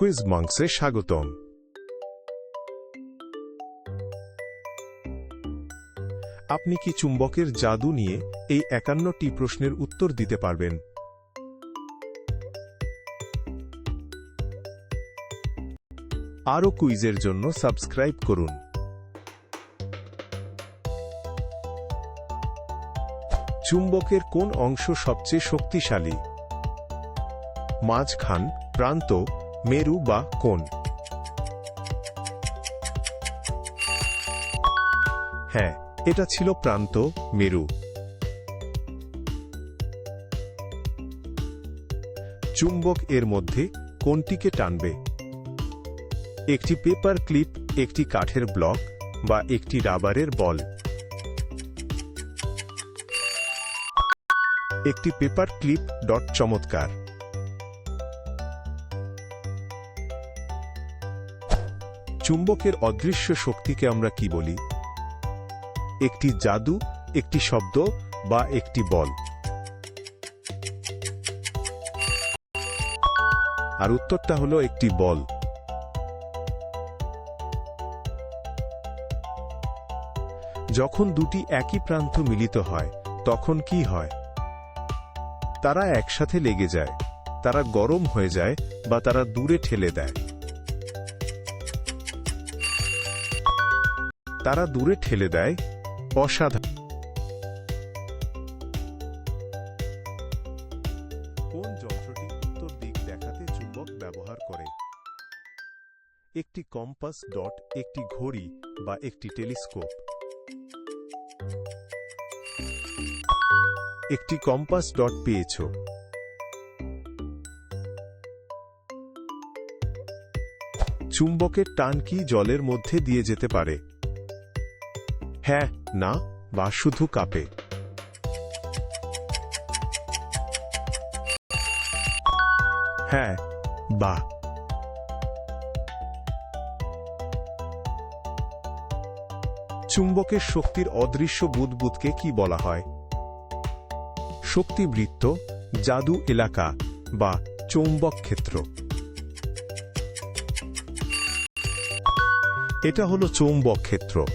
Quiz মাংসে স্বাগতম। আপনি কি চুম্বকের জাদু নিয়ে এই একান্নটি প্রশ্নের উত্তর দিতে পারবেন? আরও কুইজের জন্য সাবস্ক্রাইব করুন। চুম্বকের কোন অংশ সবচেয়ে শক্তিশালী? মাঝখান, প্রান্ত মেরু বা কোন হ্যাঁ এটা ছিল প্রান্ত মেরু। চুম্বক এর মধ্যে কোনটিকে টানবে। একটি পেপার ক্লিপ একটি কাঠের ব্লক বা একটি রাবারের বল একটি পেপার ক্লিপ ডট চমৎকার। চুম্বকের অদৃশ্য শক্তিকে আমরা কি বলি? একটি জাদু, একটি শব্দ বা একটি বল। আর উত্তরটা হলো একটি বল। যখন দুটি একই প্রান্ত মিলিত হয়, তখন কি হয়? তারা একসাথে লেগে যায়, তারা গরম হয়ে যায় বা তারা দূরে ঠেলে দেয়। তারা দূরে ঠেলে দেয়। অসাধারণ কোন যন্ত্রটি উত্তর দিক দেখাতে চুম্বক ব্যবহার করে? একটি কম্পাস ডট, একটি ঘড়ি বা একটি টেলিস্কোপ। একটি কম্পাস ডট পেয়েছ। চুম্বকের টান কি জলের মধ্যে দিয়ে যেতে পারে? হ্যাঁ না, বা শুধু কাপে। হ্যাঁ বা। চুম্বকের শক্তির অদৃশ্য বুদবুদকে কি বলা হয়? শক্তিবৃত্ত, জাদু এলাকা, বা চৌম্বক ক্ষেত্র। এটা হলো চৌম্বক ক্ষেত্র।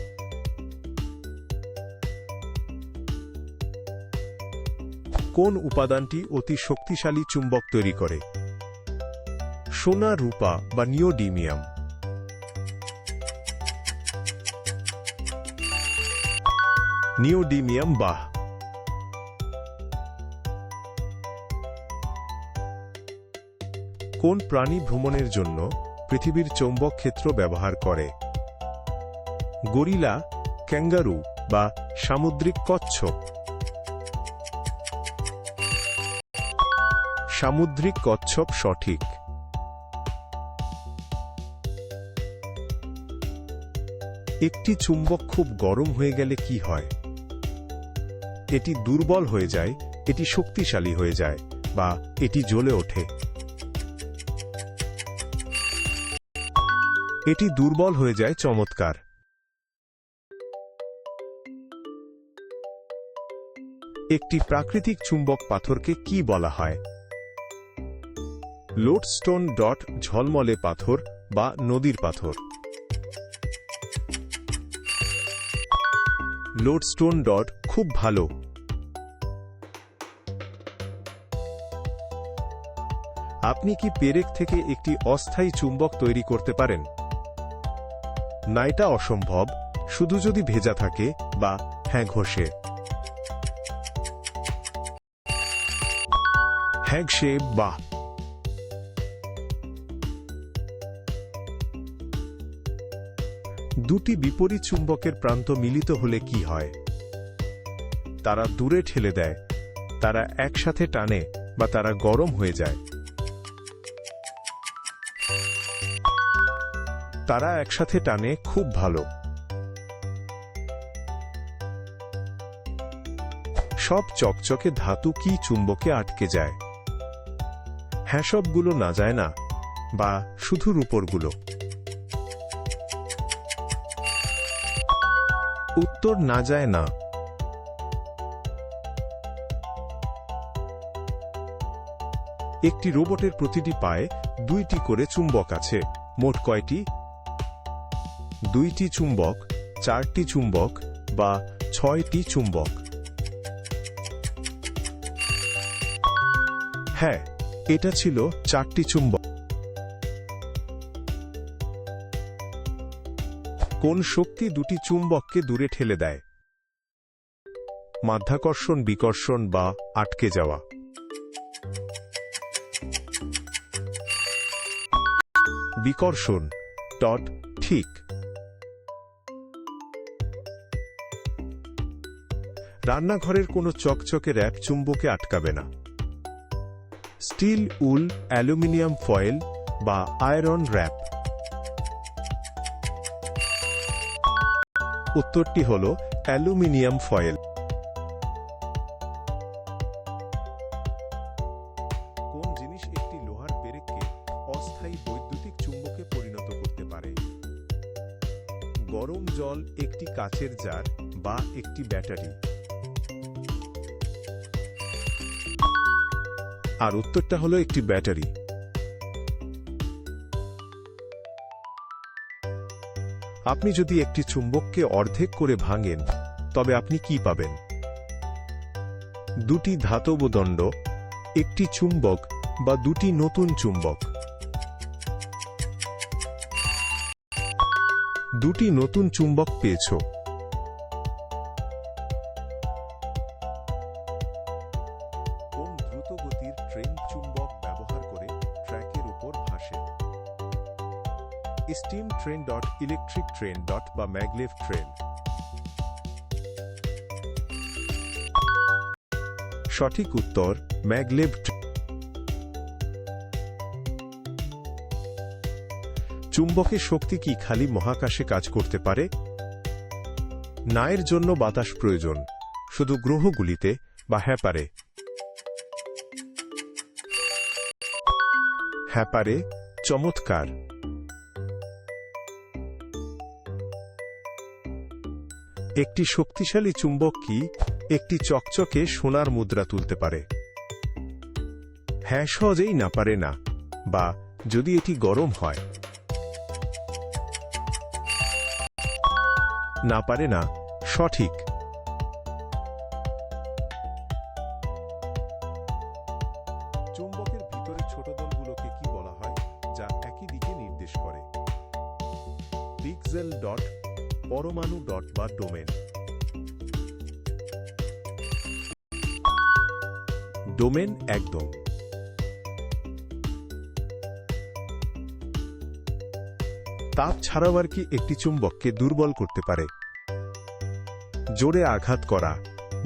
কোন উপাদানটি অতি শক্তিশালী চুম্বক তৈরি করে? সোনা, রূপা বা নিওডিমিয়াম। নিওডিমিয়াম, বাহ। কোন প্রাণী ভ্রমণের জন্য পৃথিবীর চৌম্বক ক্ষেত্র ব্যবহার করে? গরিলা, ক্যাঙ্গারু বা সামুদ্রিক কচ্ছপ। সামুদ্রিক কচ্ছপ সঠিক। একটি চুম্বক খুব গরম হয়ে গেলে কি হয়? এটি দুর্বল হয়ে যায়, এটি শক্তিশালী হয়ে যায়, বা এটি জ্বলে ওঠে। এটি দুর্বল হয়ে যায় চমৎকার। একটি প্রাকৃতিক চুম্বক পাথরকে কি বলা হয়? লোডস্টোন ডট ঝলমলে পাথর বা নদীর পাথর। লোডস্টোন ডট খুব ভালো। আপনি কি পেরেক থেকে একটি অস্থায়ী চুম্বক তৈরি করতে পারেন? না এটা অসম্ভব, শুধু যদি ভেজা থাকে বা হ্যাঁ ঘষে। হ্যাঁ সে বা দুটি বিপরীত চুম্বকের প্রান্ত মিলিত হলে কি হয়? তারা দূরে ঠেলে দেয়, তারা একসাথে টানে বা তারা গরম হয়ে যায়। তারা একসাথে টানে খুব ভালো। সব চকচকে ধাতু কি চুম্বকে আটকে যায়? হ্যাঁ সবগুলো না যায় না? বা শুধু রূপরগুলো? উত্তর না যায় না। একটি রোবটের প্রতিটি পায়ে দুইটি করে চুম্বক আছে, মোট কয়টি? দুইটি চুম্বক, চারটি চুম্বক বা ছয়টি চুম্বক। হ্যাঁ এটা ছিল চারটি চুম্বক। কোন শক্তি দুটি চুম্বককে দূরে ঠেলে দেয়? মাধ্যাকর্ষণ, বিকর্ষণ বা আটকে যাওয়া। বিকর্ষণ টট ঠিক। রান্নাঘরের কোনো চকচকে র্যাপ চুম্বকে আটকাবে না। স্টিল, উল, অ্যালুমিনিয়াম ফয়েল বা আয়রন র্যাপ উত্তরটি হল অ্যালুমিনিয়াম ফয়েল। কোন জিনিস একটি লোহার পেরেককে অস্থায়ী বৈদ্যুতিক চুম্বকে পরিণত করতে পারে? গরম জল একটি কাচের জার বা একটি ব্যাটারি। আর উত্তরটা হলো একটি ব্যাটারি। আপনি যদি একটি চুম্বককে অর্ধেক করে ভাঙেন, তবে আপনি কি পাবেন? দুটি ধাতব দণ্ড, একটি চুম্বক বা দুটি নতুন চুম্বক। দুটি নতুন চুম্বক পেয়েছ। ইলেকট্রিক ট্রেন ডট বা ম্যাগলেভ ট্রেন সঠিক উত্তর ম্যাগলেভ চুম্বকের শক্তি কি খালি মহাকাশে কাজ করতে পারে? নায়ের জন্য বাতাস প্রয়োজন, শুধু গ্রহগুলিতে বা হ্যাঁ পারে হ্যাঁ পারে চমৎকার। একটি শক্তিশালী চুম্বক কি একটি চকচকে সোনার মুদ্রা তুলতে পারে? হ্যাঁ সহজেই না পারে না, বা যদি এটি গরম হয়। না পারে না, সঠিক। বা ডোমেন ডোমেন একদম। তাপ ছাড়াও আর কি একটি চুম্বককে দুর্বল করতে পারে। জোরে আঘাত করা,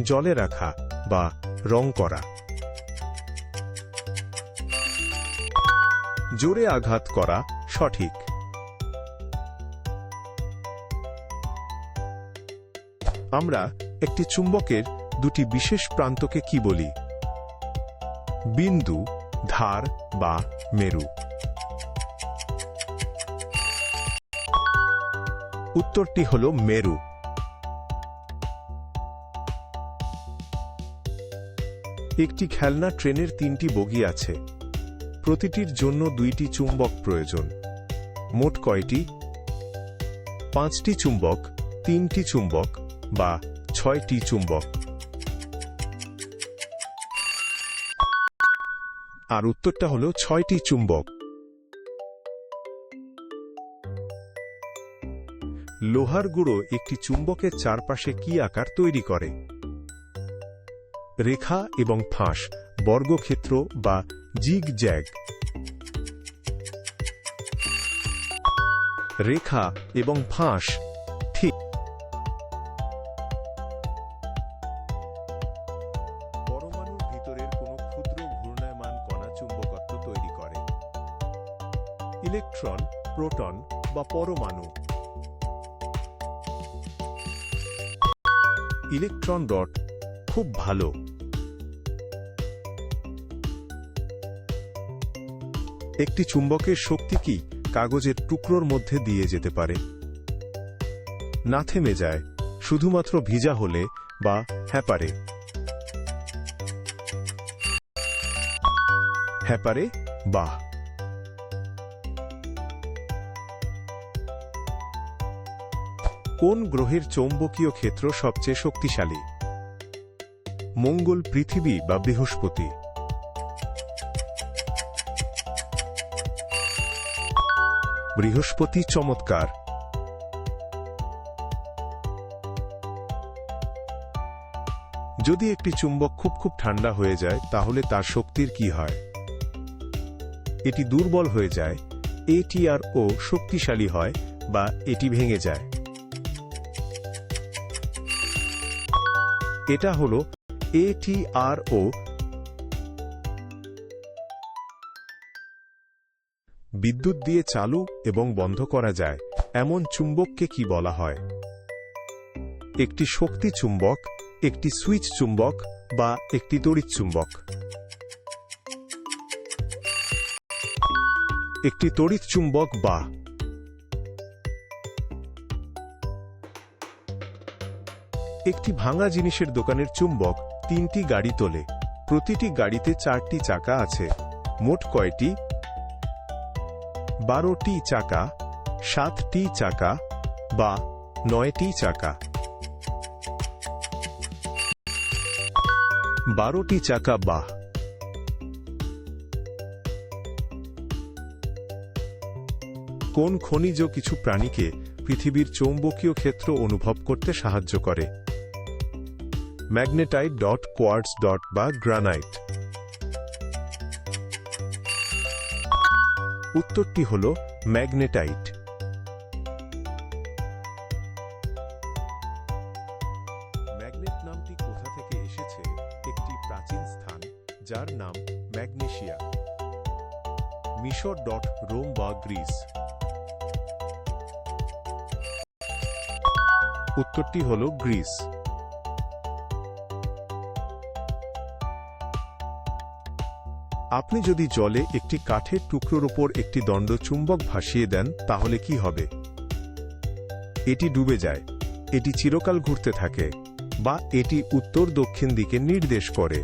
জলে রাখা বা রং করা। জোরে আঘাত করা সঠিক। আমরা একটি চুম্বকের দুটি বিশেষ প্রান্তকে কি বলি? বিন্দু, ধার বা মেরু। উত্তরটি হল মেরু। একটি খেলনা ট্রেনের তিনটি বগি আছে। প্রতিটির জন্য দুইটি চুম্বক প্রয়োজন। মোট কয়টি? পাঁচটি চুম্বক, তিনটি চুম্বক বা ছয়টি চুম্বক। আর উত্তরটা হল ছয়টি চুম্বক। লোহার গুঁড়ো একটি চুম্বকের চারপাশে কি আকার তৈরি করে? রেখা এবং ফাঁস, বর্গক্ষেত্র বা জিগ জ্যাগ রেখা এবং ফাঁস পরমাণু। ইলেকট্রন ডট খুব ভালো। একটি চুম্বকের শক্তি কি কাগজের টুকরোর মধ্যে দিয়ে যেতে পারে? না থেমে যায়, শুধুমাত্র ভিজা হলে বা হ্যাপারে। হ্যাপারে? বাহ! কোন গ্রহের চৌম্বকীয় ক্ষেত্র সবচেয়ে শক্তিশালী? মঙ্গল পৃথিবী বা বৃহস্পতি? বৃহস্পতি চমৎকার। যদি একটি চুম্বক খুব খুব ঠান্ডা হয়ে যায়, তাহলে তার শক্তির কি হয়? এটি দুর্বল হয়ে যায় এটি আর ও শক্তিশালী হয় বা এটি ভেঙে যায়। এটা হল এটিআরও বিদ্যুৎ দিয়ে চালু এবং বন্ধ করা যায়, এমন চুম্বককে কি বলা হয়? একটি শক্তি চুম্বক, একটি সুইচ চুম্বক বা একটি তড়িৎ চুম্বক। একটি তড়িৎ চুম্বক বা একটি ভাঙা জিনিসের দোকানের চুম্বক তিনটি গাড়ি তোলে। প্রতিটি গাড়িতে চারটি চাকা আছে। মোট কয়টি? বারোটি চাকা, সাতটি চাকা বা নয়টি চাকা। বারোটি চাকা বা কোন খনিজ কিছু প্রাণীকে পৃথিবীর চৌম্বকীয় ক্ষেত্র অনুভব করতে সাহায্য করে? ম্যাগনেটাইট ডট কোয়ার্টস ডট বা গ্রানাইট উত্তরটি হল ম্যাগনেটাইট ম্যাগনেট নামটি কোথা থেকে এসেছে? একটি প্রাচীন স্থান, যার নাম ম্যাগনেশিয়া। মিশর ডট রোম বা গ্রিস। উত্তরটি হল গ্রিস। আপনি যদি জলে একটি কাঠের টুকরোর ওপর একটি দণ্ড চুম্বক ভাসিয়ে দেন, তাহলে কি হবে? এটি ডুবে যায়। এটি চিরকাল ঘুরতে থাকে বা এটি উত্তর দক্ষিণ দিকে নির্দেশ করে।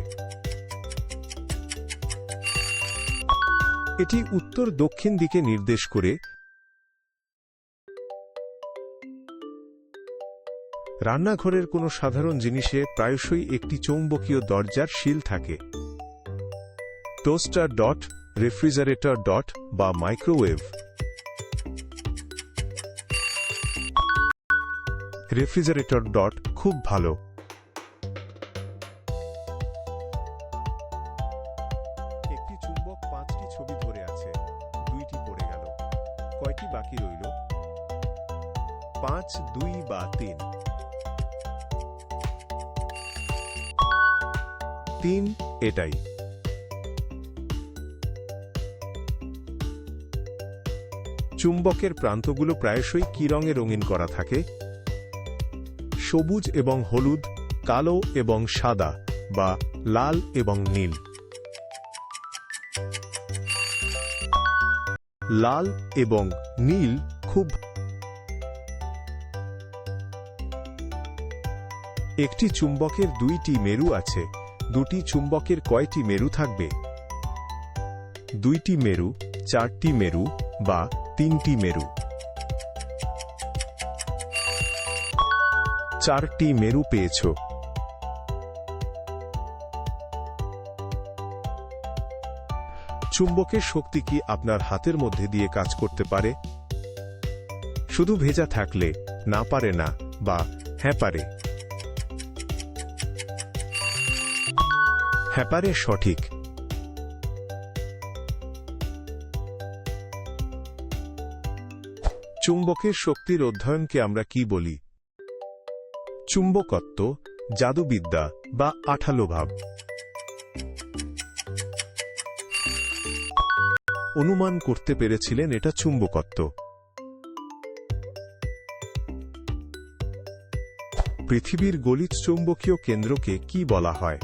এটি উত্তর দক্ষিণ দিকে নির্দেশ করে। রান্নাঘরের কোনো সাধারণ জিনিসে প্রায়শই একটি চৌম্বকীয় দরজার শিল থাকে। টোস্টার ডট রেফ্রিজারেটর ডট বা মাইক্রোওয়েভ রেফ্রিজারেটর ডট খুব ভালো। একটি চুম্বক পাঁচটি ছবি ধরে আছে, দুইটি পড়ে গেল। কয়টি বাকি রইল? পাঁচ, দুই বা তিন। তিন, এটাই। চুম্বকের প্রান্তগুলো প্রায়শই কি রঙে রঙিন করা থাকে? সবুজ এবং হলুদ, কালো এবং সাদা, বা লাল এবং নীল। লাল এবং নীল খুব একটি চুম্বকের দুইটি মেরু আছে, দুটি চুম্বকের কয়টি মেরু থাকবে? দুইটি মেরু, চারটি মেরু, বা তিনটি মেরু। চারটি মেরু পেয়েছ। চুম্বকের শক্তি কি আপনার হাতের মধ্যে দিয়ে কাজ করতে পারে? শুধু ভেজা থাকলে না পারে না বা হ্যাঁ পারে। হ্যাঁ পারে সঠিক। চুম্বকের শক্তির অধ্যয়নকে আমরা কি বলি? চুম্বকত্ব, জাদুবিদ্যা বা আঠালো ভাব অনুমান করতে পেরেছিলেন এটা চুম্বকত্ব। পৃথিবীর গলিত চৌম্বকীয় কেন্দ্রকে কি বলা হয়?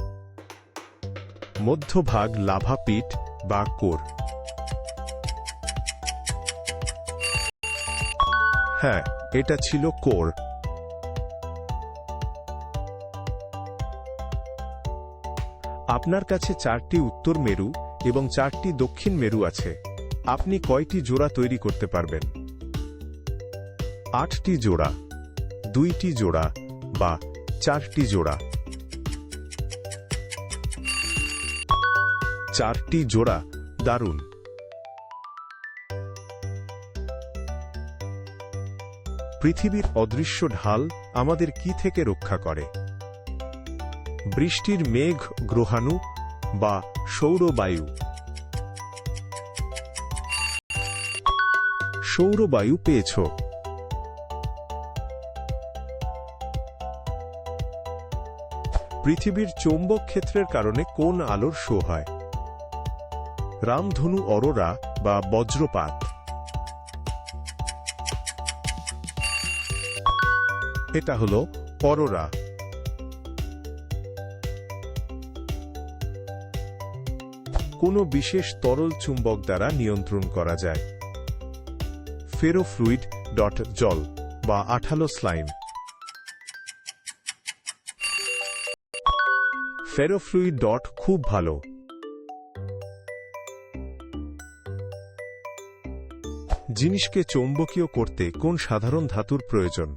মধ্যভাগ লাভাপিট বা কোর। হ্যাঁ এটা ছিল কোর। আপনার কাছে চারটি উত্তর মেরু এবং চারটি দক্ষিণ মেরু আছে। আপনি কয়টি জোড়া তৈরি করতে পারবেন? আটটি জোড়া, দুইটি জোড়া বা চারটি জোড়া। চারটি জোড়া, দারুণ। পৃথিবীর অদৃশ্য ঢাল আমাদের কি থেকে রক্ষা করে? বৃষ্টির মেঘ, গ্রহাণু বা সৌরবায়ু? সৌরবায়ু পেয়েছ। পৃথিবীর চৌম্বক ক্ষেত্রের কারণে কোন আলোর শো হয়? রামধনু অরোরা বা বজ্রপাত? এটা হলো অরোরা কোনো বিশেষ তরল চুম্বক দ্বারা নিয়ন্ত্রণ করা যায়। ফেরোফ্লুইড ডট জল বা আঠালো স্লাইম। ফেরোফ্লুইড ডট খুব ভালো। জিনিসকে চৌম্বকীয় করতে কোন সাধারণ ধাতুর প্রয়োজন?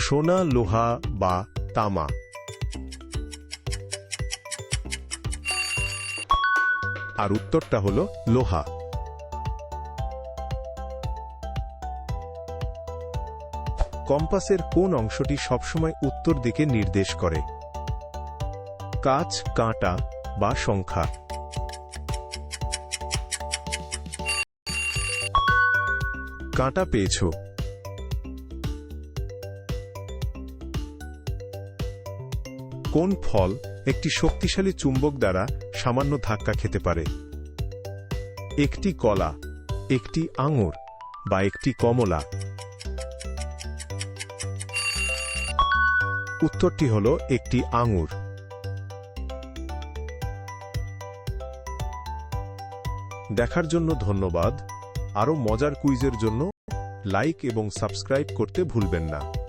সোনা, লোহা বা তামা। আর উত্তরটা হলো লোহা। কম্পাসের কোন অংশটি সবসময় উত্তর দিকে নির্দেশ করে? কাচ কাঁটা বা সংখ্যা। কাঁটা পেয়েছ। কোন ফল একটি শক্তিশালী চুম্বক দ্বারা সামান্য ধাক্কা খেতে পারে? একটি কলা, একটি আঙুর বা একটি কমলা? উত্তরটি হল একটি আঙুর। দেখার জন্য ধন্যবাদ। আরও মজার কুইজের জন্য লাইক এবং সাবস্ক্রাইব করতে ভুলবেন না।